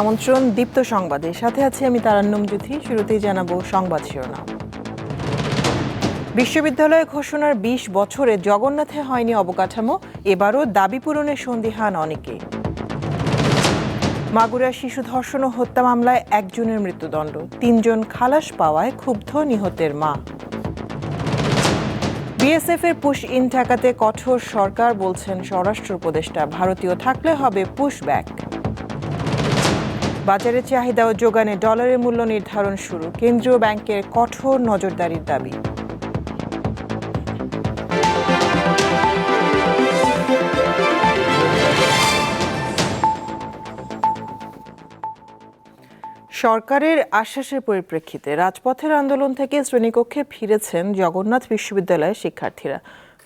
আমন্ত্রণ দীপ্ত সংবাদে। সাথে আছি আমি তারান্নম জ্যোতি, শুরুতেই জানাব সংবাদ শিরোনাম। বিশ্ববিদ্যালয় ঘোষণার ২০ বছরে জগন্নাথে হয়নি অবকাঠামো, এবারও দাবি পূরণের সন্দিহান অনেকে। মাগুরার শিশু ধর্ষণ ও হত্যা মামলায় একজনের মৃত্যুদণ্ড, তিনজন খালাস পাওয়ায় ক্ষুব্ধ নিহতের মা। বিএসএফ এর পুশ ইন ঠেকাতে কঠোর সরকার বলছেন স্বরাষ্ট্র উপদেষ্টা, ভারতীয় থাকলে হবে পুশ ব্যাক। বাজারে চাহিদা ও যোগানে ডলারের মূল্য নির্ধারণ শুরু। কেন্দ্রীয় ব্যাংকের কঠোর নজরদারির দাবি। সরকারের আশ্বাসের পরিপ্রেক্ষিতে রাজপথের আন্দোলন থেকে শ্রেণীকক্ষে ফিরেছেন জগন্নাথ বিশ্ববিদ্যালয়ের শিক্ষার্থীরা।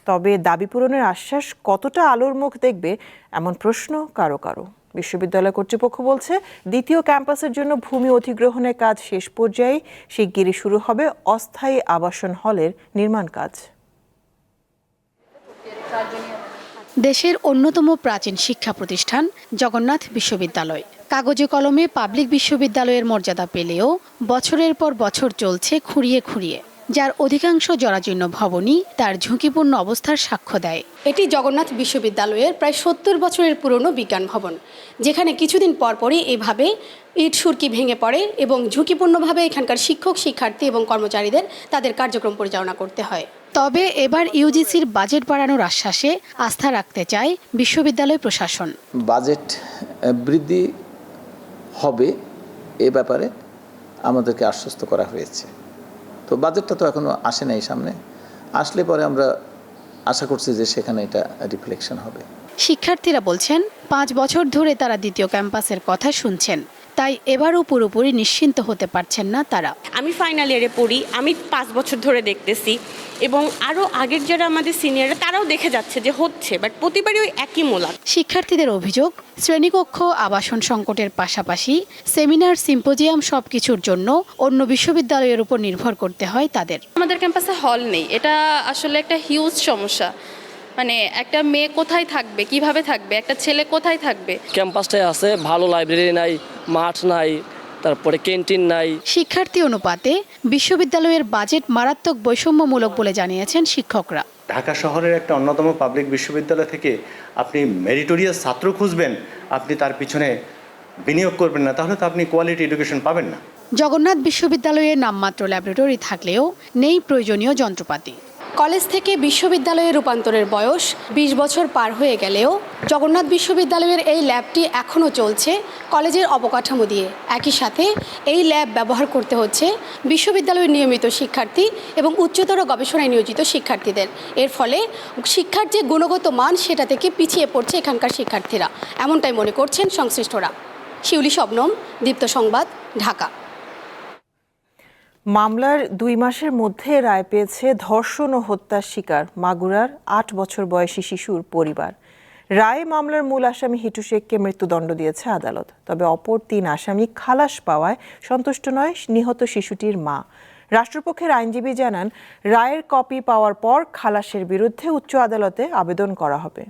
তবে দাবি পূরণের আশ্বাস কতটা আলোর মুখ দেখবে এমন প্রশ্ন কারও কারও। বিশ্ববিদ্যালয় কর্তৃপক্ষ বলছে, দ্বিতীয় ক্যাম্পাসের জন্য ভূমি অধিগ্রহণের কাজ শেষ পর্যায়ে শিগগিরই শুরু হবে অস্থায়ী আবাসন হলের নির্মাণ কাজ। দেশের অন্যতম প্রাচীন শিক্ষা প্রতিষ্ঠান জগন্নাথ বিশ্ববিদ্যালয়। কাগজে কলমে পাবলিক বিশ্ববিদ্যালয়ের মর্যাদা পেলেও বছরের পর বছর চলছে খুঁড়িয়ে খুঁড়িয়ে। যার অধিকাংশ জরাজীর্ণ ভবনই তার ঝুঁকিপূর্ণ অবস্থার সাক্ষ্য দেয়। এটি জগন্নাথ বিশ্ববিদ্যালয়ের প্রায় সত্তর বছরের পুরনো বিজ্ঞান ভবন যেখানে কিছুদিন পরপরই এভাবে ইট সুরকি ভেঙে পড়ে এবং ঝুঁকিপূর্ণভাবে এখানকার শিক্ষক শিক্ষার্থী এবং কর্মচারীদের তাদের কার্যক্রম পরিচালনা করতে হয়। তবে এবার ইউজিসির বাজেট বাড়ানোর আশ্বাসে আস্থা রাখতে চায় বিশ্ববিদ্যালয় প্রশাসন। বাজেট বৃদ্ধি হবে এ ব্যাপারে আমাদেরকে আশ্বস্ত করা হয়েছে। তো বাজেটটা তো এখনও আসে নাই সামনে। আসলে পরে আমরা আশা করছি যে সেখানে এটা রিফ্লেকশন হবে। শিক্ষার্থীরা বলছেন, পাঁচ বছর ধরে তারা দ্বিতীয় ক্যাম্পাসের কথা শুনছেন। তাই এবারও পুরোপুরি নিশ্চিন্ত হতে পারছেন না তারা। আমি ফাইনাল ইয়ারে পড়ি আমি পাঁচ বছর ধরে দেখতেছি এবং আরও আগের যারা আমাদের সিনিয়ররা তারাও দেখে যাচ্ছে যে হচ্ছে বাট প্রতিবারই ওই একই মোলা। শিক্ষার্থীদের অভিযোগ শ্রেণীকক্ষ আবাসন সংকটের পাশাপাশি সেমিনার সিম্পোজিয়াম সব কিছুর জন্য অন্য বিশ্ববিদ্যালয়ের উপর নির্ভর করতে হয় তাদের। আমাদের ক্যাম্পাসে হল নেই এটা আসলে একটা হিউজ সমস্যা। মানে একটা মেয়ে কোথায় থাকবে কীভাবে থাকবে একটা ছেলে কোথায় থাকবে? ক্যাম্পাসটায় আছে ভালো লাইব্রেরি নাই মাঠ নাই তারপরে ক্যান্টিন নাই। শিক্ষার্থী অনুপাতে বিশ্ববিদ্যালয়ের বাজেট মারাত্মক বৈষম্যমূলক বলে জানিয়েছেন শিক্ষকরা। ঢাকা শহরের একটা অন্যতম পাবলিক বিশ্ববিদ্যালয় থেকে আপনি মেরিটোরিয়াস ছাত্র খুঁজবেন আপনি তার পিছনে বিনিয়োগ করবেন না তাহলে তো আপনি কোয়ালিটি এডুকেশন পাবেন না। জগন্নাথ বিশ্ববিদ্যালয়ে নামমাত্র ল্যাবরেটরি থাকলেও নেই প্রয়োজনীয় যন্ত্রপাতি। কলেজ থেকে বিশ্ববিদ্যালয়ে রূপান্তরের বয়স ২০ বছর পার হয়ে গেলেও জগন্নাথ বিশ্ববিদ্যালয়ের এই ল্যাবটি এখনও চলছে কলেজের অবকাঠামো দিয়ে। একই সাথে এই ল্যাব ব্যবহার করতে হচ্ছে বিশ্ববিদ্যালয়ের নিয়মিত শিক্ষার্থী এবং উচ্চতর গবেষণায় নিয়োজিত শিক্ষার্থীদের। এর ফলে শিক্ষার যে গুণগত মান সেটা থেকে পিছিয়ে পড়ছে এখানকার শিক্ষার্থীরা। এমনটাই মনে করছেন সংশ্লিষ্টরা। শিউলি শবনম, দীপ্ত সংবাদ, ঢাকা। মামলার দুই মাসের মধ্যে রায় পেয়েছে ধর্ষণ ও হত্যার শিকার মাগুরার আট বছর বয়সী শিশুর পরিবার। রায় মামলার মূল আসামি হিটু শেখকে মৃত্যুদণ্ড দিয়েছে আদালত। তবে অপর তিন আসামি খালাস পাওয়ায় সন্তুষ্ট নয় নিহত শিশুটির মা। রাষ্ট্রপক্ষের আইনজীবী জানান, রায়ের কপি পাওয়ার পর খালাসের বিরুদ্ধে উচ্চ আদালতে আবেদন করা হবে।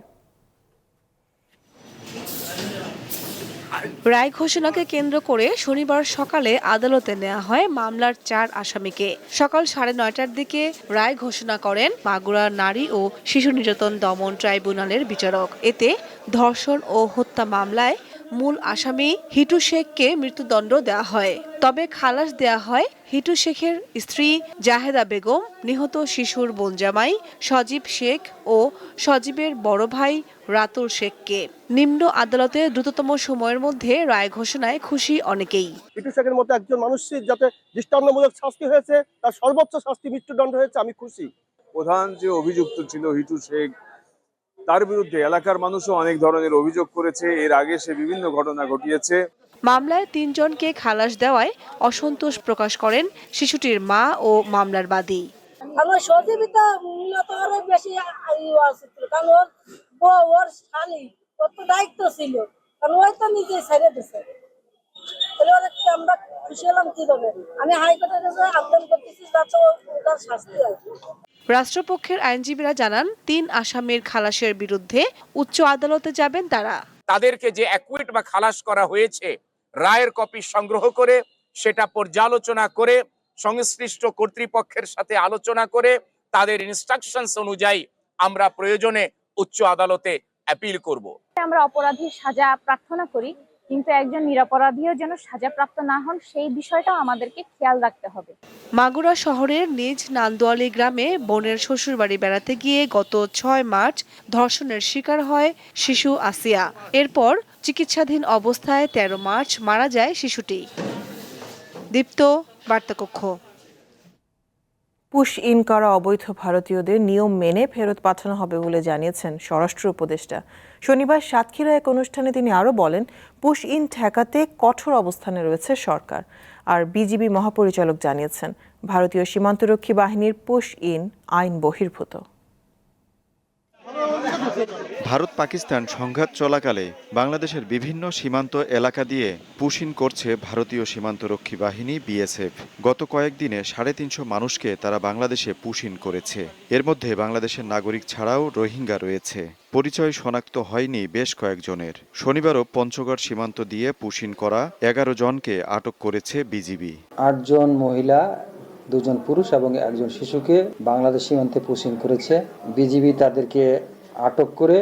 রায় ঘোষণাকে কেন্দ্র করে শনিবার সকালে আদালতে নেওয়া হয় মামলার চার আসামিকে। সকাল সাড়ে নয়টার দিকে রায় ঘোষণা করেন মাগুরা নারী ও শিশু নির্যাতন দমন ট্রাইব্যুনালের বিচারক। এতে ধর্ষণ ও হত্যা মামলায় মূল আসামি হিটু শেখকে মৃত্যুদণ্ড দেওয়া হয়। তবে খালাস দেওয়া হয় হিটু শেখের স্ত্রী জাহেদা বেগম নিহত শিশুর বোনজামাই সজীব শেখ ও সজীবের বড় ভাই রাতুল শেখকে। নিম্ন আদালতে দ্রুততম সময়ের মধ্যে রায় ঘোষণায় খুশি অনেকেই। হিটু শেখের মতো একজন মানুষের যাতে দৃষ্টান্তমূলক শাস্তি হয়েছে তার সর্বোচ্চ শাস্তি মৃত্যুদণ্ড হয়েছে আমি খুশি। প্রধান যে অভিযুক্ত ছিল হিটু শেখ তার বিরুদ্ধে এলাকার মানুষও অনেক ধরনের অভিযোগ করেছে। এর আগে সে বিভিন্ন ঘটনা ঘটিয়েছে। মামলায় তিনজনকে খালাস দেওয়ায় অসন্তোষ প্রকাশ করেন শিশুটির মা ও মামলার বাদী। কারণ ওই সহযোগিতা মূলত আরও বেশি আছে ছিল। কারণ ওর বউ ওর স্বামী ওর তো দায়িত্ব ছিল। কারণ ওই তো নিজে ছেড়ে দিছে। তাহলে ওরা আমরা খুশি হলাম কীভাবে আমি হাইকোর্টের কাছে আবেদন করতেছি যাতে ওটার শাস্তি হয় রাষ্ট্রপক্ষের আইনজীবীরা জানান তিন আসামির খালাসের বিরুদ্ধে উচ্চ আদালতে যাবেন তারা। তাদেরকে যে অ্যাকুইট বা খালাস করা হয়েছে রায়ের কপি সংগ্রহ করে সেটা পর্যালোচনা করে সংশ্লিষ্ট কর্তৃপক্ষের সাথে আলোচনা করে তাদের ইনস্ট্রাকশনস অনুযায়ী আমরা প্রয়োজনে উচ্চ আদালতে অ্যাপিল করব। আমরা অপরাধীর সাজা প্রার্থনা করি। কিন্তু একজন নিরাপরাধীও যেন সাজাপ্রাপ্ত না হন, সেই বিষয়টাও আমাদেরকে খেয়াল রাখতে হবে। মাগুরা শহরের নিজ নান্দোয়ালি গ্রামে বোনের শ্বশুরবাড়ি বেড়াতে গিয়ে গত ছয় মার্চ ধর্ষণের শিকার হয় শিশু আসিয়া। এরপর চিকিৎসাধীন অবস্থায় ১৩ মার্চ মারা যায় শিশুটি। দীপ্ত, বার্তাকক্ষ। পুশ ইন করা অবৈধ ভারতীয়দের নিয়ম মেনে ফেরত পাঠানো হবে বলে জানিয়েছেন স্বরাষ্ট্র উপদেষ্টা। শনিবার সাতক্ষীরা এক অনুষ্ঠানে তিনি আরও বলেন, পুশ ইন ঠেকাতে কঠোর অবস্থানে রয়েছে সরকার। আর বিজিবি মহাপরিচালক জানিয়েছেন, ভারতীয় সীমান্তরক্ষী বাহিনীর পুশ ইন আইন বহির্ভূত। ভারত পাকিস্তান সংঘাত চলাকালে বাংলাদেশের বিভিন্ন সীমান্ত এলাকা দিয়ে পুশিন করছে ভারতীয় সীমান্তরক্ষী বাহিনী বিএসএফ। গত কয়েকদিনে সাড়ে তিনশো মানুষকে তারা বাংলাদেশে পুশিন করেছে। এর মধ্যে বাংলাদেশের নাগরিক ছাড়াও রোহিঙ্গা রয়েছে। পরিচয় শনাক্ত হয়নি বেশ কয়েকজনের। শনিবারও পঞ্চগড় সীমান্ত দিয়ে পুশিন করা এগারো জনকে আটক করেছে বিজিবি। আটজন মহিলা, দুজন পুরুষ এবং একজন শিশুকে বাংলাদেশ সীমান্তে পুশিং করেছে। বিজিবি তাদেরকে আটক করে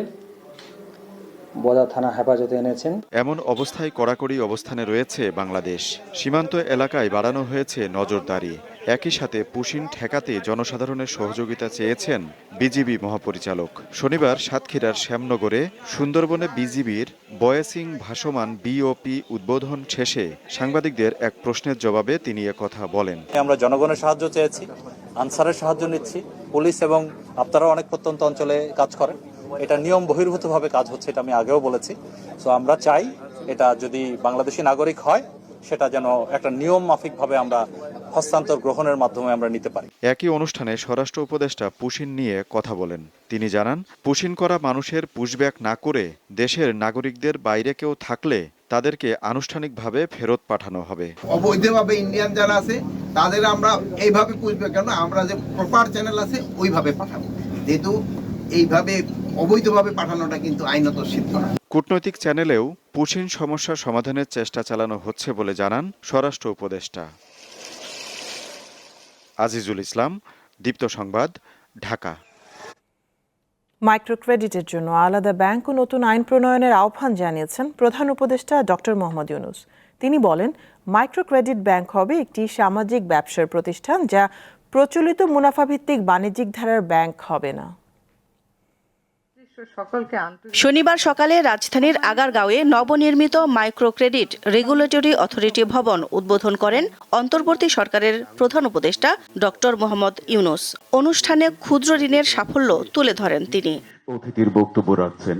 বদা থানা হেফাজতে এনেছেন। এমন অবস্থায় কড়াকড়ি অবস্থানে রয়েছে বাংলাদেশ। সীমান্ত এলাকায় বাড়ানো হয়েছে নজরদারি। একই সাথে পুশিন ঠেকাতে জনসাধারণের সহযোগিতা চেয়েছেন বিজিবি মহাপরিচালক। শনিবার সাতক্ষীরার শ্যামনগরে সুন্দরবনে বিজিবির বয়েসিং ভাসমান বিওপি উদ্বোধন শেষে সাংবাদিকদের এক প্রশ্নের জবাবে তিনি কথা বলেন। আমরা জনগণের সাহায্য চেয়েছি, আনসারের সাহায্য নিচ্ছি, পুলিশ এবং আপনারা অনেক প্রত্যন্ত অঞ্চলে কাজ করেন। এটা নিয়ম বহির্ভূতভাবে কাজ হচ্ছে, এটা আমি আগেও বলেছি। সো আমরা চাই এটা যদি বাংলাদেশি নাগরিক হয় সেটা যেন একটা নিয়ম মাফিকভাবে আমরা হস্তান্তর গ্রহণের মাধ্যমে আমরা নিতে পারি। একই অনুষ্ঠানে স্বরাষ্ট্র উপদেষ্টা পুশিন নিয়ে কথা বলেন। তিনি জানান পুশিন করা মানুষের পুশব্যাক না করে দেশের নাগরিকদের বাইরে কেউ থাকলে তাদেরকে আনুষ্ঠানিকভাবে ফেরত পাঠানো হবে। অবৈধভাবে ইন্ডিয়ান যারা আছে তাদের আমরা এইভাবে পুষবে কেন আমরা যে প্রপার চ্যানেল আছে ওইভাবে পাঠাবো। যেহেতু এইভাবে অবৈধভাবে পাঠানোটা কিন্তু আইনত সিদ্ধ না। কূটনৈতিক চ্যানেলেও পুশিন সমস্যা সমাধানের চেষ্টা চালানো হচ্ছে বলে জানান স্বরাষ্ট্র উপদেষ্টা। আজিজুল ইসলাম, দীপ্ত সংবাদ, ঢাকা। মাইক্রোক্রেডিটের জন্য আলাদা ব্যাংক ও নতুন আইন প্রণয়নের আহ্বান জানিয়েছেন প্রধান উপদেষ্টা ডক্টর মোহাম্মদ ইউনুস। তিনি বলেন, মাইক্রোক্রেডিট ব্যাংক হবে একটি সামাজিক ব্যবসার প্রতিষ্ঠান যা প্রচলিত মুনাফাভিত্তিক বাণিজ্যিক ধারার ব্যাংক হবে না। শনিবার সকালে রাজধানীর আগারগাঁওয়ে নবনির্মিত মাইক্রো ক্রেডিট রেগুলেটরি অথরিটি ভবন উদ্বোধন করেন অন্তর্বর্তী সরকারের প্রধান উপদেষ্টা ডক্টর মোহাম্মদ ইউনুস। অনুষ্ঠানে ক্ষুদ্র ঋণের সাফল্য তুলে ধরেন তিনি। অতিথির বক্তব্য রাখছেন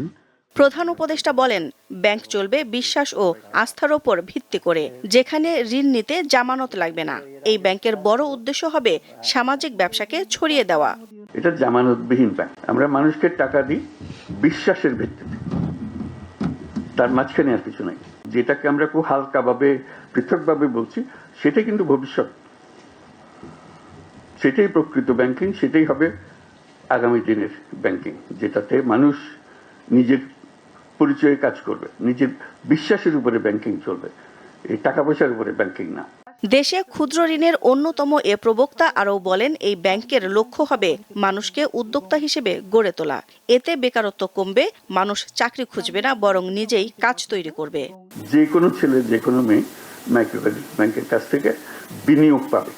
প্রধান উপদেষ্টা বলেন, ব্যাংক চলবে বিশ্বাস ও আস্থার ওপর ভিত্তি করে, যেখানে ঋণ নিতে জামানত লাগবে না। এই ব্যাংকের বড় উদ্দেশ্য হবে সামাজিক ব্যবসাকে ছড়িয়ে দেওয়া। এটা জামানতবিহীন ব্যাংক। আমরা মানুষকে টাকা দিই বিশ্বাসের ভিত্তিতে। তার মাঝখানে আর কিছু নাই। যেটাকে আমরা খুব হালকাভাবে, পৃথকভাবে বলছি, সেটাই কিন্তু ভবিষ্যৎ। সেটাই প্রকৃত ব্যাংকিং, সেটাই হবে আগামী দিনের ব্যাংকিং, যেটাতে মানুষ নিজের পরিচয়ে কাজ করবে। নিজের বিশ্বাসের উপরে ব্যাংকিং চলবে। এই টাকা পয়সার উপরে ব্যাংকিং না। দেশে ক্ষুদ্র ঋণের অন্যতম এ প্রবক্তা আরও বলেন এই ব্যাংকের লক্ষ্য হবে মানুষকে উদ্যোক্তা হিসেবে গড়ে তোলা। এতে বেকারত্ব কমবে মানুষ চাকরি খুঁজবে না বরং নিজেই কাজ তৈরি করবে। যে কোনো ছেলে যে কোনো মেয়ে মাইক্রো ব্যাংকের কাছ থেকে বিনিয়োগ পাবে।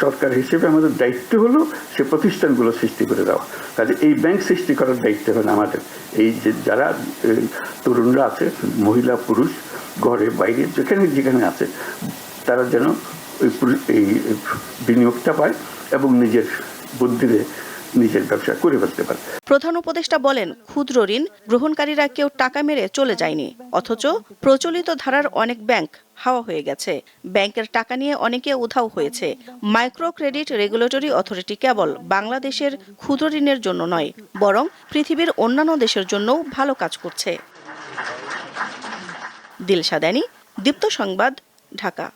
সরকার হিসেবে আমাদের দায়িত্ব হলো সে প্রতিষ্ঠানগুলো সৃষ্টি করে দেওয়া। কাজে এই ব্যাংক সৃষ্টি করার দায়িত্ব হলো আমাদের। এই যে যারা তরুণরা আছে, মহিলা, পুরুষ, ঘরে, বাইরে, যেখানে যেখানে আছে, তারা যেন এই বিনিয়োগটা পায় এবং নিজের বুদ্ধিতে নিজের ব্যবসা করে ফেলতে পারে। প্রধান উপদেষ্টা বলেন, ক্ষুদ্র ঋণ গ্রহণকারীরা কেউ টাকা মেরে চলে যায়নি, অথচ প্রচলিত ধারার অনেক ব্যাংক হাওয়া হয়ে গেছে। ব্যাংকের টাকা নিয়ে অনেকে উধাও হয়েছে। মাইক্রো ক্রেডিট রেগুলেটরি অথরিটি কেবল বাংলাদেশের ক্ষুদ্র ঋণের জন্য নয়, বরং পৃথিবীর অন্যান্য দেশের জন্যও ভালো কাজ করছে। দিলশাদানি দীপ্ত সংবাদ, ঢাকা।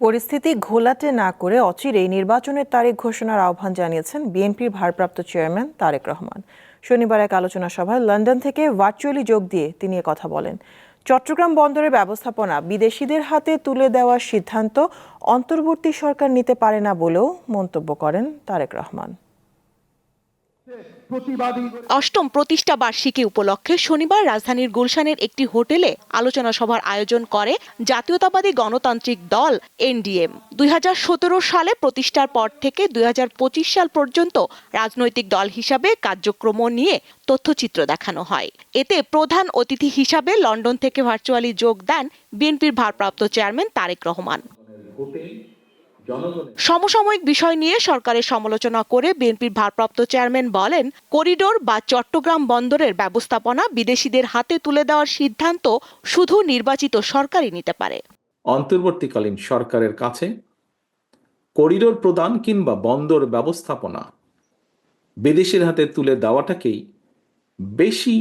পরিস্থিতি ঘোলাটে না করে অচিরেই নির্বাচনের তারিখ ঘোষণার আহ্বান জানিয়েছেন বিএনপির ভারপ্রাপ্ত চেয়ারম্যান তারেক রহমান। শনিবার এক আলোচনা সভায় লন্ডন থেকে ভার্চুয়ালি যোগ দিয়ে তিনি কথা বলেন। চট্টগ্রাম বন্দরের ব্যবস্থাপনা বিদেশিদের হাতে তুলে দেওয়ার সিদ্ধান্ত অন্তর্বর্তী সরকার নিতে পারে না বলেও মন্তব্য করেন তারেক রহমান। অষ্টম প্রতিষ্ঠা বার্ষিকী উপলক্ষে শনিবার রাজধানীর গুলশানের একটি হোটেলে আলোচনা সভার আয়োজন করে জাতীয়তাবাদী গণতান্ত্রিক দল এনডিএম। দুই হাজার সতেরো সালে প্রতিষ্ঠার পর থেকে দুই হাজার পঁচিশ সাল পর্যন্ত রাজনৈতিক দল হিসাবে কার্যক্রম নিয়ে তথ্যচিত্র দেখানো হয়। এতে প্রধান অতিথি হিসাবে লন্ডন থেকে ভার্চুয়ালি যোগ দেন বিএনপির ভারপ্রাপ্ত চেয়ারম্যান তারেক রহমান। সমসাময়িক বিষয় নিয়ে সরকারের সমালোচনা করে বিএনপির ভারপ্রাপ্ত চেয়ারম্যান বলেন করিডোর বা চট্টগ্রাম বন্দরের ব্যবস্থাপনা বিদেশিদের হাতে তুলে দেওয়ার সিদ্ধান্ত শুধু নির্বাচিত সরকারই নিতে পারে। অন্তর্বর্তীকালীন সরকারের কাছে করিডোর প্রদান কিংবা বন্দর ব্যবস্থাপনা বিদেশের হাতে তুলে দেওয়াটাকেই বেশি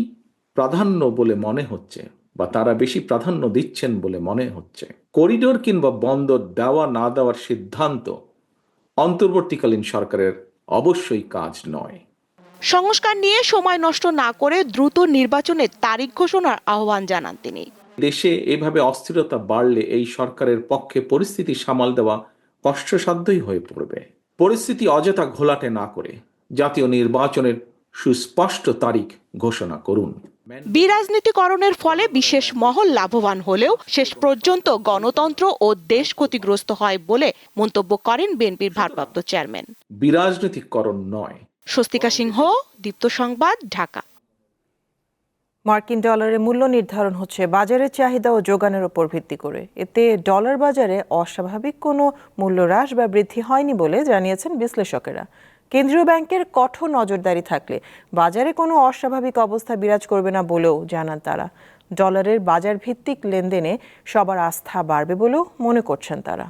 প্রাধান্য বলে মনে হচ্ছে। বা তারা বেশি প্রাধান্য দিচ্ছেন বলে মনে হচ্ছে। করিডোর কিংবা বন্দর দেওয়া না দেওয়ার সিদ্ধান্ত অন্তর্বর্তীকালীন সরকারের অবশ্যই কাজ নয়। সংস্কার নিয়ে সময় নষ্ট না করে দ্রুত নির্বাচনের তারিখ ঘোষণার আহ্বান জানান তিনি। দেশে এভাবে অস্থিরতা বাড়লে এই সরকারের পক্ষে পরিস্থিতি সামাল দেওয়া কষ্টসাধ্যই হয়ে পড়বে। পরিস্থিতি অযথা ঘোলাটে না করে জাতীয় নির্বাচনের সুস্পষ্ট তারিখ ঘোষণা করুন। বিরাজনীতিকরণের ফলে বিশেষ মহল লাভবান হলেও শেষ পর্যন্ত গণতন্ত্র ও দেশ ক্ষতিগ্রস্ত হয় বলে মন্তব্য করেন বিএনপির ভারপ্রাপ্ত চেয়ারম্যান। বিরাজনৈতিকরণ নয়। স্বস্তিকা সিংহ দীপ্ত সংবাদ ঢাকা। মার্কিন ডলারের মূল্য নির্ধারণ হচ্ছে বাজারের চাহিদা ও যোগানের উপর ভিত্তি করে। এতে ডলার বাজারে অস্বাভাবিক কোনো মূল্য হ্রাস বা বৃদ্ধি হয়নি বলে জানিয়েছেন বিশ্লেষকেরা। কেন্দ্রীয় ব্যাংকের কঠোর নজরদারি থাকলে বাজারে কোনো অস্বাভাবিক অবস্থা বিরাজ করবে না বলেও জানান তারা। ডলারের বাজার ভিত্তিক লেনদেনে সবার আস্থা বাড়বে বলেও মনে করছেন তারা।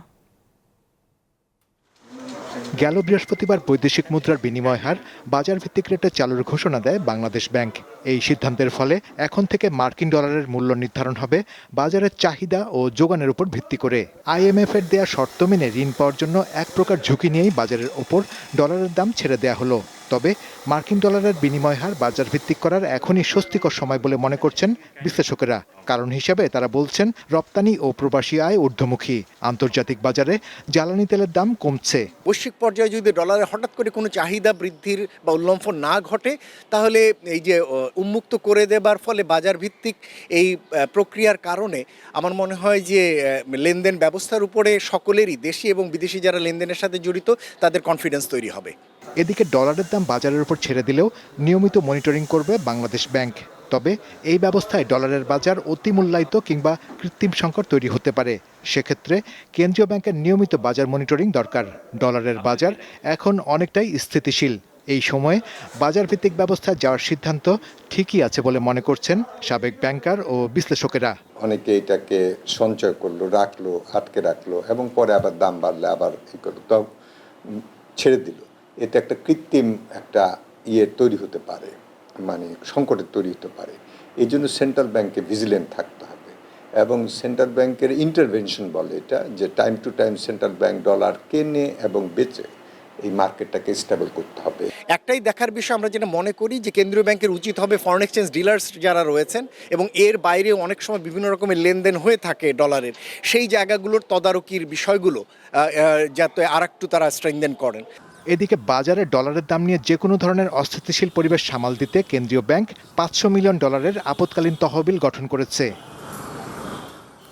গেল বৃহস্পতিবার বৈদেশিক মুদ্রার বিনিময় হার বাজার ভিত্তিক রেটে চালুর ঘোষণা দেয় বাংলাদেশ ব্যাংক। এই সিদ্ধান্তের ফলে এখন থেকে মার্কিন ডলারের মূল্য নির্ধারণ হবে, বাজারের চাহিদা ও যোগানের উপর ভিত্তি করে। আইএমএফ এর দেয়া শর্ত মেনে ঋণ পাওয়ার জন্য এক প্রকার ঝুঁকি নিয়েই বাজারের ওপর ডলারের দাম ছেড়ে দেয়া হলো। তবে মার্কিন ডলারের বিনিময় হার বাজার ভিত্তিক করার এখনই স্বস্তিকর সময় বলে মনে করছেন বিশ্লেষকেরা। কারণ হিসাবে তারা বলছেন, রপ্তানি ও প্রবাসী আয় ঊর্ধ্বমুখী। আন্তর্জাতিক বাজারে জ্বালানি তেলের দাম কমছে। বৈশ্বিক পর্যায়ে যদি ডলারে হঠাৎ করে কোনো চাহিদা বৃদ্ধির বা উল্লম্ফন না ঘটে, তাহলে এই যে উন্মুক্ত করে দেবার ফলে বাজার ভিত্তিক এই প্রক্রিয়ার কারণে আমার মনে হয় যে লেনদেন ব্যবস্থার উপরে সকলেরই, দেশি এবং বিদেশি যারা লেনদেনের সাথে জড়িত, তাদের কনফিডেন্স তৈরি হবে। এদিকে ডলারের দাম বাজারের উপর ছেড়ে দিলেও নিয়মিত মনিটরিং করবে বাংলাদেশ ব্যাংক। তবে এই ব্যবস্থায় ডলারের বাজার অতি মূল্যায়িত কিংবা কৃত্রিম সংকট তৈরি হতে পারে। সেক্ষেত্রে কেন্দ্রীয় ব্যাংকের নিয়মিত বাজার মনিটরিং দরকার। ডলারের বাজার এখন অনেকটাই স্থিতিশীল। এই সময়ে বাজার ভিত্তিক ব্যবস্থায় যাওয়ার সিদ্ধান্ত ঠিকই আছে বলে মনে করছেন সাবেক ব্যাংকার ও বিশ্লেষকেরা। অনেকে এটাকে সঞ্চয় করল, রাখল, আটকে রাখল এবং পরে আবার দাম বাড়লে আবার ছেড়ে দিল। এটা একটা কৃত্রিম একটা ইয়ে তৈরি হতে পারে মানে সংকটের তৈরি হতে পারে। এই জন্য সেন্ট্রাল ব্যাংকে ভিজিলেন্ট থাকতে হবে এবং সেন্ট্রাল ব্যাংকের ইন্টারভেনশন বলে এটা, যে time to time central bank dollar কেনে এবং বেচে। এই মার্কেটটাকে স্টেবল করতে হবে। একটাই দেখার বিষয় আমরা যেটা মনে করি যে কেন্দ্রীয় ব্যাংকের উচিত হবে ফরেন এক্সচেঞ্জ ডিলার্স যারা রয়েছেন এবং এর বাইরেও অনেক সময় বিভিন্ন রকমের লেনদেন হয়ে থাকে ডলারের সেই জায়গাগুলোর তদারকির বিষয়গুলো যাতে আর একটু তারা স্ট্রেংদেন করেন। এদিকে বাজারে ডলারের দাম নিয়ে যে কোনো ধরনের অস্থিতিশীল পরিবেশ সামাল দিতে কেন্দ্রীয় ব্যাংক পাঁচশো মিলিয়ন ডলারের আপৎকালীন তহবিল গঠন করেছে।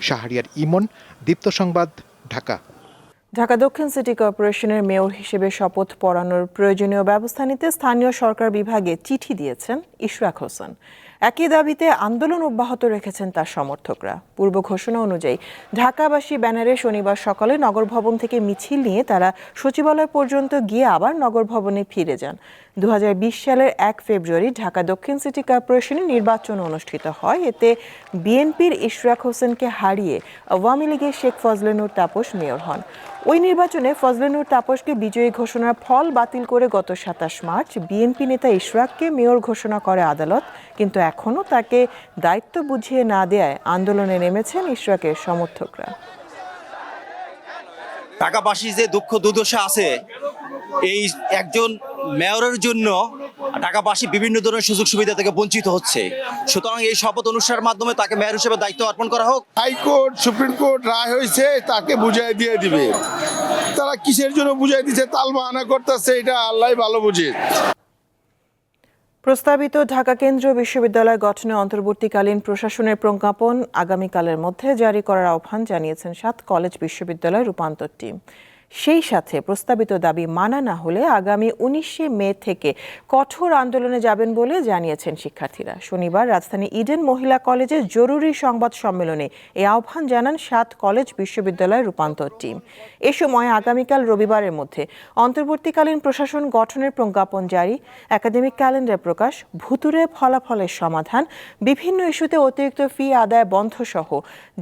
শাহরিয়ার ইমন দীপ্ত সংবাদ ঢাকা। ঢাকা দক্ষিণ সিটি কর্পোরেশনের মেয়র হিসেবে শপথ পড়ানোর প্রয়োজনীয় ব্যবস্থা নিতে স্থানীয় সরকার বিভাগে চিঠি দিয়েছেন ইশরাক হোসেন। একই দাবিতে আন্দোলন অব্যাহত রেখেছেন তার সমর্থকরা। পূর্ব ঘোষণা অনুযায়ী, ঢাকাবাসী ব্যানারে শনিবার সকালে নগর ভবন থেকে মিছিল নিয়ে তারা সচিবালয় পর্যন্ত গিয়ে আবার নগর ভবনে ফিরে যান। দু হাজার বিশ সালের এক ফেব্রুয়ারি ঢাকা দক্ষিণ সিটি কর্পোরেশনে নির্বাচন অনুষ্ঠিত হয়। এতে বিএনপির ইশরাক হোসেনকে হারিয়ে আওয়ামী লীগের শেখ ফজলেনুর তাপস মেয়র হন। ওই নির্বাচনে ফজলেনুর তাপসকে বিজয়ী ঘোষণার ফল বাতিল করে গত সাতাশ মার্চ বিএনপি নেতা ইশরাককে মেয়র ঘোষণা করে আদালত, কিন্তু এখনও তাকে দায়িত্ব বুঝিয়ে না দেয়ায় আন্দোলনে নেমেছেন ইশরাকের সমর্থকরা। ঢাকাবাসী যে দুঃখ দুর্দশা আছে, এই একজন মেয়রের জন্য ঢাকাবাসী বিভিন্ন ধরনের সুযোগ সুবিধা থেকে বঞ্চিত হচ্ছে। সুতরাং এই শপথ অনুষ্ঠানের মাধ্যমে তাকে মেয়র হিসেবে দায়িত্ব অর্পণ করা হোক। হাইকোর্ট সুপ্রিম কোর্ট রায় হয়েছে তাকে বুঝাই দিয়ে দিবে। তারা কিসের জন্য বুঝাই দিচ্ছে তাল বাহানা করতেছে এটা আল্লাহ ভালো বুঝে। প্রস্তাবিত ঢাকা কেন্দ্রীয় বিশ্ববিদ্যালয় গঠনে অন্তর্বর্তীকালীন প্রশাসনের প্রজ্ঞাপন আগামীকালের মধ্যে জারি করার আহ্বান জানিয়েছেন সাত কলেজ বিশ্ববিদ্যালয় রূপান্তর টিম সেই সাথে প্রস্তাবিত দাবি মানা না হলে আগামী উনিশে মে থেকে কঠোর আন্দোলনে যাবেন বলে জানিয়েছেন শিক্ষার্থীরা। শনিবার রাজধানী ইডেন মহিলা কলেজে জরুরি সংবাদ সম্মেলনে এই আহ্বান জানান সাত কলেজ বিশ্ববিদ্যালয়ের রূপান্তর টিম। এ সময় আগামীকাল রবিবারের মধ্যে অন্তর্বর্তীকালীন প্রশাসন গঠনের প্রজ্ঞাপন জারি, একাডেমিক ক্যালেন্ডার প্রকাশ ভুতুরে ফলাফলের সমাধান, বিভিন্ন ইস্যুতে অতিরিক্ত ফি আদায় বন্ধ সহ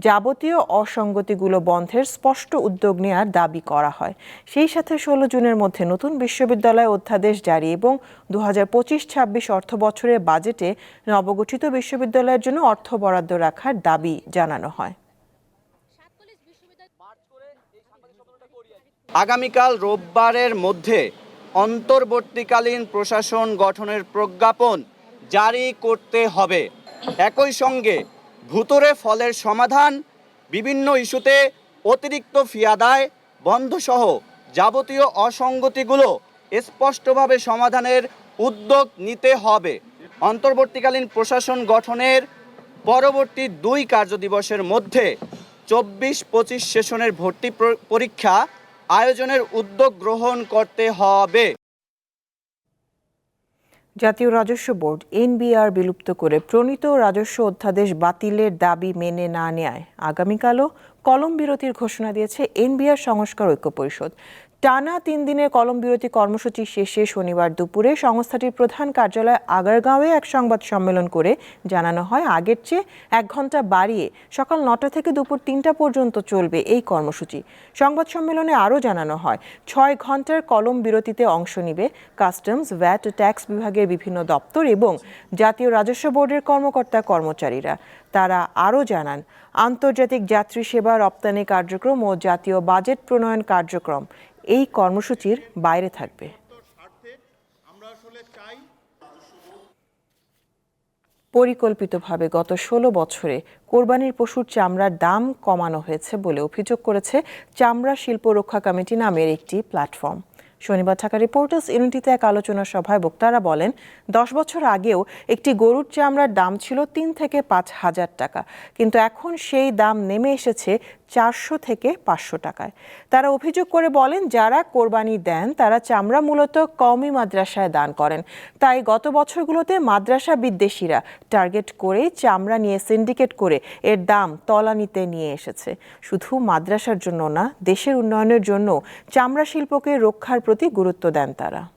যাবতীয় অসঙ্গতিগুলো বন্ধের স্পষ্ট উদ্যোগ নেওয়ার দাবি করা হয়। সেই সাথে ষোলো জুনের মধ্যে নতুন বিশ্ববিদ্যালয় অধ্যাদেশ জারি এবং দু হাজার পঁচিশ ছাব্বিশ অর্থ বছরের বাজেটে নবগঠিত বিশ্ববিদ্যালয়ের জন্য অর্থ বরাদ্দ রাখার দাবি জানানো হয়। আগামীকাল রোববারের মধ্যে অন্তর্বর্তীকালীন প্রশাসন গঠনের প্রজ্ঞাপন জারি করতে হবে। একই সঙ্গে ভুতুরে ফলের সমাধান, বিভিন্ন ইস্যুতে অতিরিক্ত ফি আদায় বন্ধসহ যাবতীয় অসঙ্গতিগুলো স্পষ্টভাবে সমাধানের উদ্যোগ নিতে হবে। অন্তর্বর্তীকালীন প্রশাসন গঠনের পরবর্তী দুই কার্যদিবসের মধ্যে চব্বিশ পঁচিশ সেশনের ভর্তি পরীক্ষা আয়োজনের উদ্যোগ গ্রহণ করতে হবে। জাতীয় রাজস্ব বোর্ড, এনবিআর বিলুপ্ত করে প্রণীত রাজস্ব অধ্যাদেশ বাতিলের দাবি মেনে না নেয়। আগামীকালও কলম বিরতির ঘোষণা দিয়েছে এনবিআর সংস্কার ঐক্য পরিষদ। টানা তিন দিনের কলম বিরতি কর্মসূচি শেষে শনিবার দুপুরে সংস্থাটির প্রধান কার্যালয় আগারগাঁওয়ে এক সংবাদ সম্মেলন করে জানানো হয়, আগের চেয়ে এক ঘণ্টা বাড়িয়ে সকাল নটা থেকে দুপুর তিনটা পর্যন্ত চলবে এই কর্মসূচি। সংবাদ সম্মেলনে আরও জানানো হয়, ছয় ঘণ্টার কলম বিরতিতে অংশ নিবে কাস্টমস, ভ্যাট, ট্যাক্স বিভাগের বিভিন্ন দপ্তর এবং জাতীয় রাজস্ব বোর্ডের কর্মকর্তা কর্মচারীরা। তারা আরও জানান, আন্তর্জাতিক যাত্রী সেবা রপ্তানি কার্যক্রম ও জাতীয় বাজেট প্রণয়ন কার্যক্রম এই কর্মসূচির বাইরে থাকবে। পরিকল্পিতভাবে গত ষোলো বছরে কোরবানির পশুর চামড়ার দাম কমানো হয়েছে বলে অভিযোগ করেছে চামড়া শিল্প রক্ষা কমিটি নামের একটি প্ল্যাটফর্ম। শনিবার ঢাকা রিপোর্টার্স ইউনিটিতে এক আলোচনা সভায় বক্তারা বলেন, দশ বছর আগেও একটি গরুর চামড়ার দাম ছিল তিন থেকে পাঁচ হাজার টাকা, কিন্তু এখন সেই দাম নেমে এসেছে চারশো থেকে পাঁচশো টাকায়। তারা অভিযোগ করে বলেন, যারা কোরবানি দেন, তারা চামড়া মূলত কওমি মাদ্রাসায় দান করেন। তাই গত বছরগুলোতে মাদ্রাসা বিদ্বেষীরা টার্গেট করে চামড়া নিয়ে সিন্ডিকেট করে এর দাম তলানিতে নিয়ে এসেছে। শুধু মাদ্রাসার জন্য না, দেশের উন্নয়নের জন্য চামড়া শিল্পকে রক্ষার প্রতি গুরুত্ব দেন তারা।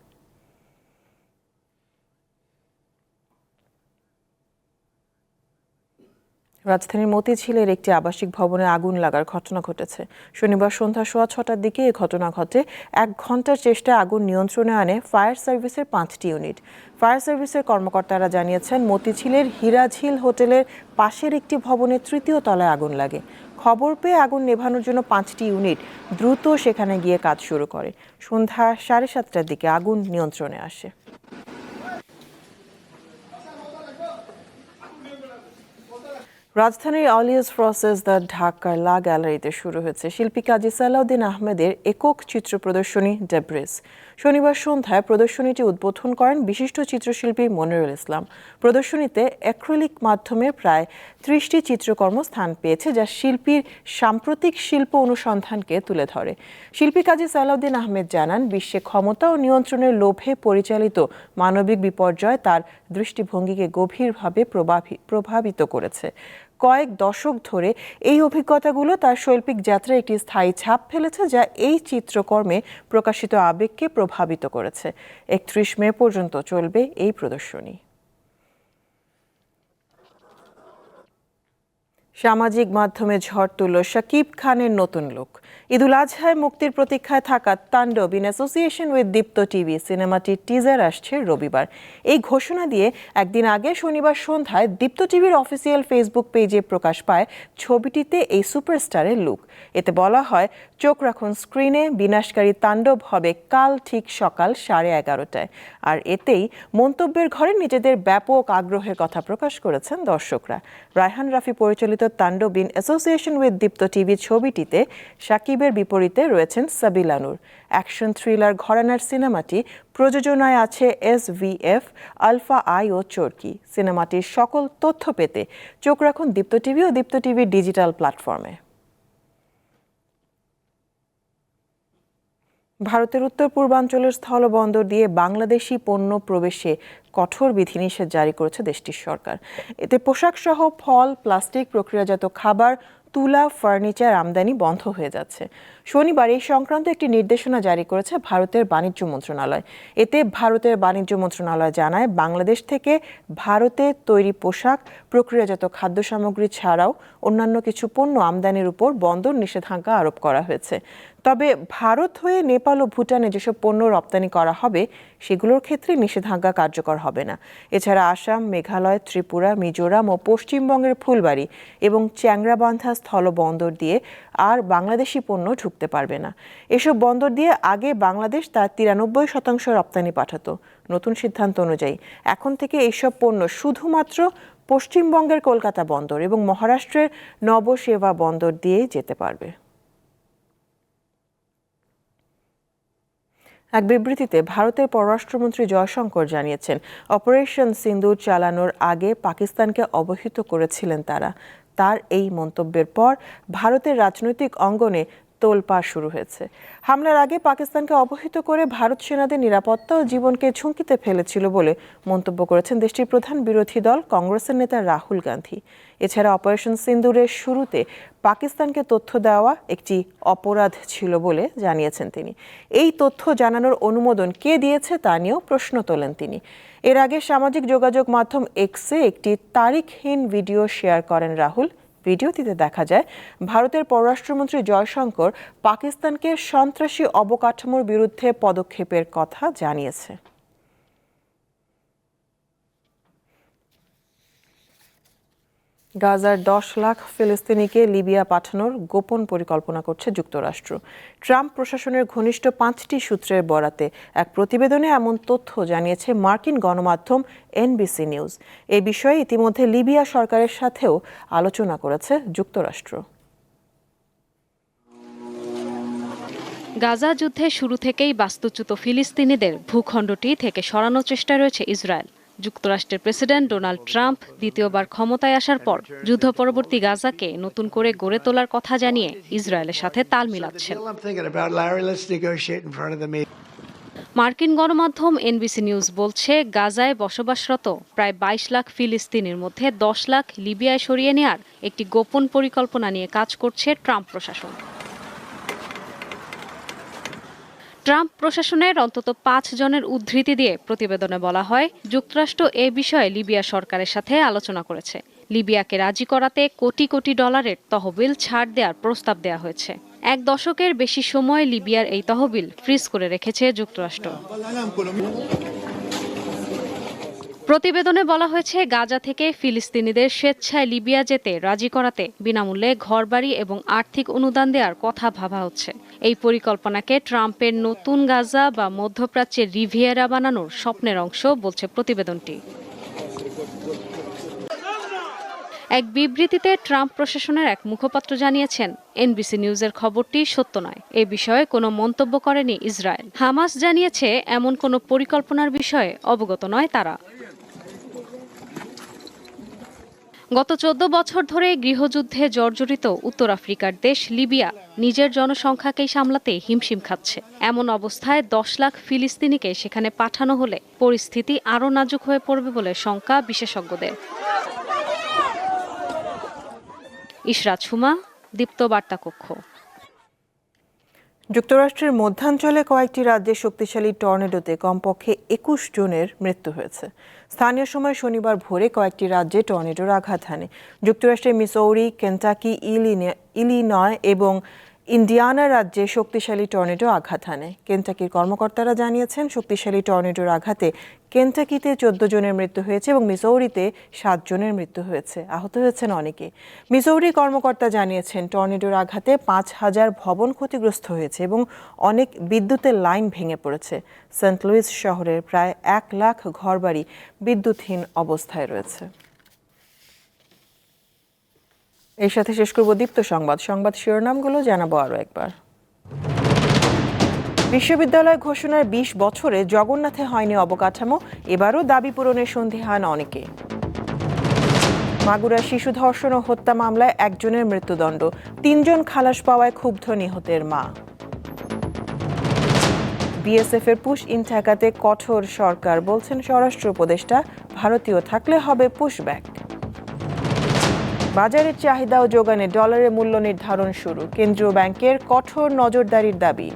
রাজধানীর মতিঝিলের একটি আবাসিক ভবনে আগুন লাগার ঘটনা ঘটেছে। শনিবার সন্ধ্যা সোয়া ছটার দিকে এ ঘটনা ঘটে। এক ঘণ্টার চেষ্টায় আগুন নিয়ন্ত্রণে আনে ফায়ার সার্ভিসের পাঁচটি ইউনিট। ফায়ার সার্ভিসের কর্মকর্তারা জানিয়েছেন, মতিঝিলের হীরাঝিল হোটেলের পাশের একটি ভবনের তৃতীয় তলায় আগুন লাগে। খবর পেয়ে আগুন নেভানোর জন্য পাঁচটি ইউনিট দ্রুত সেখানে গিয়ে কাজ শুরু করে। সন্ধ্যা সাড়ে সাতটার দিকে আগুন নিয়ন্ত্রণে আসে। রাজধানীর অলিয়াস প্রসেস দ্য ঢাকার লা গ্যালারিতে শুরু হয়েছে শিল্পী কাজী সালাউদ্দিন আহমেদের একক চিত্র প্রদর্শনী ডেব্রেস। শনিবার সন্ধ্যায় প্রদর্শনীটি উদ্বোধন করেন বিশিষ্ট চিত্রশিল্পী মনিরুল ইসলাম। প্রদর্শনীতে অ্যাক্রিলিক মাধ্যমে প্রায় ত্রিশটি চিত্রকর্ম স্থান পেয়েছে যা শিল্পীর সাম্প্রতিক শিল্প অনুসন্ধানকে তুলে ধরে। শিল্পী কাজী সালাউদ্দিন আহমেদ জানান, বিশ্বে ক্ষমতা ও নিয়ন্ত্রণের লোভে পরিচালিত মানবিক বিপর্যয় তার দৃষ্টিভঙ্গিকে গভীরভাবে প্রভাবি- প্রভাবিত করেছে। কয়েক দশক ধরে এই অভিজ্ঞতাগুলো তার শৈল্পিক যাত্রায় একটি স্থায়ী ছাপ ফেলেছে যা এই চিত্রকর্মে প্রকাশিত আবেগকে প্রভাবিত করেছে। একত্রিশ মে পর্যন্ত চলবে এই প্রদর্শনী। সামাজিক মাধ্যমে ঝড় তুলল শাকিব খানের নতুন লুক ঈদুল আজহায় মুক্তির প্রতীক্ষায় থাকা Taandob in association with Deepto TV সিনেমাটির টিজার আসছে রবিবার। এই ঘোষণা দিয়ে একদিন আগে শনিবার সন্ধ্যায় দীপ্ত টিভির অফিসিয়াল ফেসবুক পেজে প্রকাশ পায় ছবিটিতে এই সুপারস্টারের লুক এতে বলা হয়, চোখ রাখুন স্ক্রিনে বিনাশকারী তাণ্ডব হবে কাল ঠিক সকাল সাড়ে এগারোটায়। আর এতেই মন্তব্যের ঘরে নিজেদের ব্যাপক আগ্রহের কথা প্রকাশ করেছেন দর্শকরা। রায়হান রাফি পরিচালিত Taandob in association with Deepto TV ছবিটিতে সাকিবের বিপরীতে রয়েছেন সাবিলানুর অ্যাকশন থ্রিলার ঘরানার সিনেমাটি প্রযোজনায় আছে এস ভিএফ আলফা আই ও চরকি। সিনেমাটির সকল তথ্য পেতে চোখ রাখুন দীপ্ত টিভি ও দীপ্ত টিভির ডিজিটাল প্ল্যাটফর্মে। ভারতের উত্তর পূর্বাঞ্চলের স্থলবন্দর দিয়ে বাংলাদেশি পণ্য প্রবেশে কঠোর বিধিনিষেধ জারি করেছে দেশটির সরকার। এতে পোশাক সহ ফল, প্লাস্টিক, প্রক্রিয়াজাত খাবার, তুলা, ফার্নিচার আমদানি বন্ধ হয়ে যাচ্ছে। শনিবার এই সংক্রান্ত একটি নির্দেশনা জারি করেছে ভারতের বাণিজ্য মন্ত্রণালয়। এতে ভারতের বাণিজ্য মন্ত্রণালয় জানায়, বাংলাদেশ থেকে ভারতে তৈরি পোশাক, প্রক্রিয়াজাত খাদ্য সামগ্রী ছাড়াও অন্যান্য কিছু পণ্য আমদানির উপর বন্দর নিষেধাজ্ঞা আরোপ করা হয়েছে। তবে ভারত হয়ে নেপাল ও ভুটানে যেসব পণ্য রপ্তানি করা হবে, সেগুলোর ক্ষেত্রে নিষেধাজ্ঞা কার্যকর হবে না। এছাড়া আসাম, মেঘালয়, ত্রিপুরা, মিজোরাম ও পশ্চিমবঙ্গের ফুলবাড়ি এবং চ্যাংরাবান্ধা স্থল বন্দর দিয়ে আর বাংলাদেশি পণ্য ঢুকতে পারবে না। এসব বন্দর দিয়ে আগে বাংলাদেশ তার তিরানব্বই শতাংশ রপ্তানি পাঠাতো। নতুন সিদ্ধান্ত অনুযায়ী এখন থেকে এইসব পণ্য শুধুমাত্র পশ্চিমবঙ্গের কলকাতা বন্দর এবং মহারাষ্ট্রের নবসেবা বন্দর দিয়েই যেতে পারবে। এক বিবৃতিতে ভারতের পররাষ্ট্রমন্ত্রী জয়শঙ্কর জানিয়েছেন, অপারেশন সিন্দুর চালানোর আগে পাকিস্তানকে অবহিত করেছিলেন তারা। তার এই মন্তব্যের পর ভারতের রাজনৈতিক অঙ্গনে তোলপাড় শুরু হয়েছে। হামলার আগে পাকিস্তানকে অবহিত করে ভারত সেনাদের নিরাপত্তা ও জীবনকে ঝুঁকিতে ফেলেছিল বলে মন্তব্য করেছেন দেশটির প্রধান বিরোধী দল কংগ্রেসের নেতা রাহুল গান্ধী। এছাড়া অপারেশন সিন্দুরের শুরুতে পাকিস্তানকে তথ্য দেওয়া একটি অপরাধ ছিল বলে জানিয়েছেন তিনি। এই তথ্য জানানোর অনুমোদন কে দিয়েছে তা নিয়েও প্রশ্ন তোলেন তিনি। এর আগে সামাজিক যোগাযোগ মাধ্যম এক্সে একটি তারিখহীন ভিডিও শেয়ার করেন রাহুল। ভিডিওটিতে দেখা যায় ভারতের পররাষ্ট্রমন্ত্রী জয়শঙ্কর পাকিস্তানকে সন্ত্রাসী অবকাঠামোর বিরুদ্ধে পদক্ষেপের কথা জানিয়েছে। গাজার দশ লাখ ফিলিস্তিনিকে লিবিয়া পাঠানোর গোপন পরিকল্পনা করছে যুক্তরাষ্ট্র। ট্রাম্প প্রশাসনের ঘনিষ্ঠ পাঁচটি সূত্রের বরাতে এক প্রতিবেদনে এমন তথ্য জানিয়েছে মার্কিন গণমাধ্যম এনবিসি নিউজ। এ বিষয়ে ইতিমধ্যে লিবিয়া সরকারের সাথেও আলোচনা করেছে যুক্তরাষ্ট্র। গাজা যুদ্ধে শুরু থেকেই বাস্তুচ্যুত ফিলিস্তিনিদের ভূখণ্ডটি থেকে সরানোর চেষ্টা রয়েছে ইসরায়েল। যুক্তরাষ্ট্রের প্রেসিডেন্ট ডোনাল্ড ট্রাম্প দ্বিতীয়বার ক্ষমতায় আসার পর যুদ্ধ পরবর্তী গাজাকে নতুন করে গড়ে তোলার কথা জানিয়ে ইসরায়েলের সাথে তাল মিলাচ্ছেন। মার্কিন গণমাধ্যম এনবিসি নিউজ বলছে গাজায় বসবাসরত প্রায় বাইশ লাখ ফিলিস্তিনির মধ্যে দশ লাখ লিবিয়ায় সরিয়ে নেয়ার একটি গোপন পরিকল্পনা নিয়ে কাজ করছে ট্রাম্প প্রশাসন। ট্রাম্প প্রশাসনের অন্তত পাঁচ জনের উদ্ধৃতি দিয়ে প্রতিবেদনে বলা হয়, যুক্তরাষ্ট্র এ বিষয়ে লিবিয়া সরকারের সাথে আলোচনা করেছে। লিবিয়াকে রাজি করাতে কোটি কোটি ডলারের তহবিল ছাড় দেওয়ার প্রস্তাব দেওয়া হয়েছে। এক দশকের বেশি সময় লিবিয়ার এই তহবিল ফ্রিজ করে রেখেছে যুক্তরাষ্ট্র। প্রতিবেদনে বলা হয়েছে, গাজা থেকে ফিলিস্তিনিদের স্বেচ্ছায় লিবিয়া যেতে রাজি করাতে বিনামূল্যে ঘরবাড়ি এবং আর্থিক অনুদান দেওয়ার কথা ভাবা হচ্ছে। এই পরিকল্পনাকে ট্রাম্পের নতুন গাজা বা মধ্যপ্রাচ্যের রিভিয়েরা বানানোর স্বপ্নের অংশ বলছে প্রতিবেদনটি। এক বিবৃতিতে ট্রাম্প প্রশাসনের এক মুখপাত্র জানিয়েছেন, এনবিসি নিউজের খবরটি সত্য নয়। এ বিষয়ে কোনো মন্তব্য করেনি ইসরায়েল। হামাস জানিয়েছে, এমন কোনো পরিকল্পনার বিষয়ে অবগত নয় তারা। গত চোদ্দ বছর ধরে গৃহযুদ্ধে জর্জরিত উত্তর আফ্রিকার দেশ লিবিয়া নিজের জনসংখ্যাকেই সামলাতে হিমশিম খাচ্ছে। এমন অবস্থায় দশ লাখ ফিলিস্তিনিকে সেখানে পাঠানো হলে পরিস্থিতি আরও নাজুক হয়ে পড়বে বলে শঙ্কা বিশেষজ্ঞদের। ইশরাত সুমা দীপ্ত বার্তা কক্ষ যুক্তরাষ্ট্রের মধ্যাঞ্চলে কয়েকটি রাজ্যে শক্তিশালী টর্নেডোতে কমপক্ষে একুশ জনের মৃত্যু হয়েছে। স্থানীয় সময় শনিবার ভোরে কয়েকটি রাজ্যে টর্নেডোর আঘাত হানে। যুক্তরাষ্ট্রের মিসৌরি, কেন্টাকি ইলিনয় এবং ইন্ডিয়ানা রাজ্যে শক্তিশালী টর্নেডো আঘাত হানে। কেন্টাকির কর্মকর্তারা জানিয়েছেন, শক্তিশালী টর্নেডোর আঘাতে কেন্টাকিতে চোদ্দ জনের মৃত্যু হয়েছে এবং মিসৌরিতে সাত জনের মৃত্যু হয়েছে। আহত হয়েছেন অনেকে। মিসৌরি কর্মকর্তা জানিয়েছেন, টর্নেডোর আঘাতে পাঁচ হাজার ভবন ক্ষতিগ্রস্ত হয়েছে এবং অনেক বিদ্যুতের লাইন ভেঙে পড়েছে। সেন্ট লুইস শহরের প্রায় এক লাখ ঘরবাড়ি বিদ্যুৎহীন অবস্থায় রয়েছে। এর সাথে শেষ করব দীপ্ত সংবাদ। সংবাদ শিরোনামগুলো জানাব আরও একবার। বিশ্ববিদ্যালয় ঘোষণার ২০ বছরে জগন্নাথে হয়নি অবকাঠামো, এবারও দাবি পূরণের সন্ধিহান অনেকে। মাগুরা শিশু ধর্ষণ ও হত্যা মামলায় একজনের মৃত্যুদণ্ড, তিনজন খালাস পাওয়ায় ক্ষুব্ধ নিহতের মা। বিএসএফ এর পুশ ইন ঠেকাতে কঠোর সরকার বলছেন, স্বরাষ্ট্র উপদেষ্টা, ভারতীয় থাকলে হবে পুশব্যাক বাজারের চাহিদা ও যোগানে ডলারের মূল্য নির্ধারণ শুরু। কেন্দ্রীয় ব্যাংকের কঠোর নজরদারির দাবি।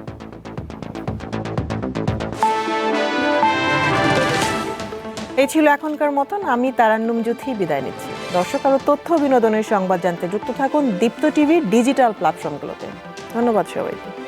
এই ছিল এখনকার মতন। আমি তারান্নুম জুথি বিদায় নিচ্ছি। দর্শক আরও তথ্য বিনোদনের সংবাদ জানতে যুক্ত থাকুন দীপ্ত টিভির ডিজিটাল প্ল্যাটফর্মগুলোতে। ধন্যবাদ সবাইকে।